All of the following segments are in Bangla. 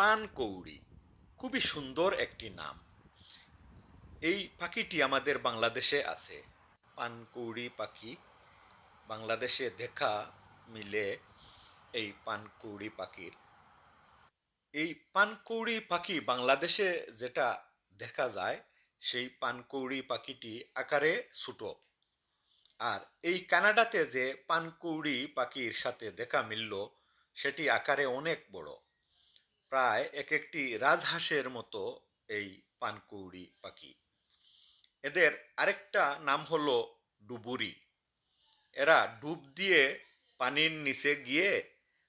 পানকৌড়ি। খুবই সুন্দর একটি নাম। এই পাখিটি আমাদের বাংলাদেশে আছে। পানকৌড়ি পাখি। বাংলাদেশে দেখা মিলে এই পানকৌড়ি পাখির। এই পানকৌড়ি পাখি বাংলাদেশে যেটা দেখা যায়, সেই পানকৌড়ি পাখিটি আকারে ছোট। আর এই কানাডাতে যে পানকৌড়ি পাখির সাথে দেখা মিলল, সেটি আকারে অনেক বড়। প্রায় এক একটি রাজহাঁসের মতো এই পানকৌড়ি পাখি। এদের আরেকটা নাম হলো ডুবুরি। এরা ডুব দিয়ে পানির নিচে গিয়ে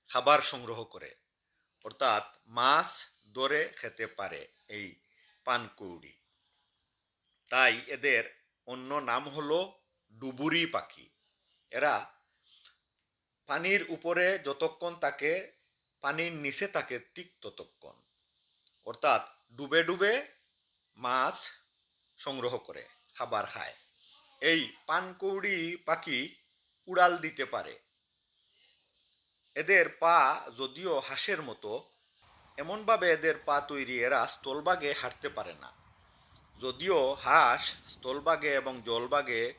খাবার সংগ্রহ করে। অর্থাৎ মাছ ধরে খেতে পারে এই পানকৌড়ি তাই এদের অন্য নাম হলো ডুবুরি পাখি। এরা পানির উপরে যতক্ষণ থাকে পানির নিচে থাকে ঠিক ততক্ষণ। অর্থাৎ ডুবে ডুবে মাছ সংগ্রহ করে, খাবার খায়। এই পানকৌড়ি পাখি উড়াল দিতে পারে। এদের পা যদিও হাঁসের মতো, এমনভাবে এদের পা তৈরি এরা স্থলভাগে হাঁটতে পারে না। যদিও হাঁস স্থলভাগে এবং জলভাগে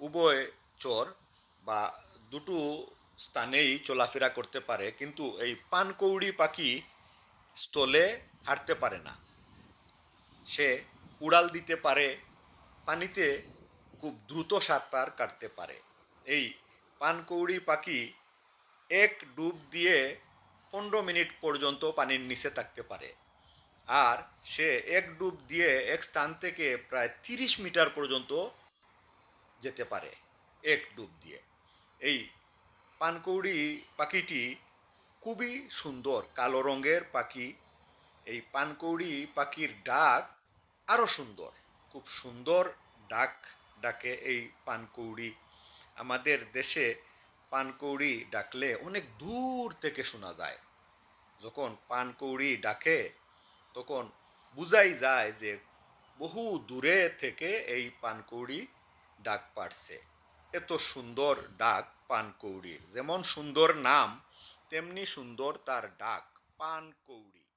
উভয় চর বা দুটো স্থানেই চলাফেরা করতে পারে, কিন্তু এই পানকৌড়ি পাখি স্থলে হাঁটতে পারে না। সে উড়াল দিতে পারে, পানিতে খুব দ্রুত সাঁতার কাটতে পারে। এই পানকৌড়ি পাখি এক ডুব দিয়ে পনেরো মিনিট পর্যন্ত পানির নিচে থাকতে পারে। আর সে এক ডুব দিয়ে এক স্থান থেকে প্রায় তিরিশ মিটার পর্যন্ত যেতে পারে, এক ডুব দিয়ে। এই পানকৌড়ি পাখিটি খুবই সুন্দর, কালো রঙের পাখি। এই পানকৌড়ি পাখির ডাক আরও সুন্দর, খুব সুন্দর ডাক ডাকে এই পানকৌড়ি। আমাদের দেশে পানকৌড়ি ডাকলে অনেক দূর থেকে শোনা যায়। যখন পানকৌড়ি ডাকে, তখন বুঝাই যায় যে বহু দূরে থেকে এই পানকৌড়ি ডাক পাড়ছে এত সুন্দর ডাক পানকৌড়ির। যেমন সুন্দর নাম তেমনি সুন্দর তার ডাক পানকৌড়ি।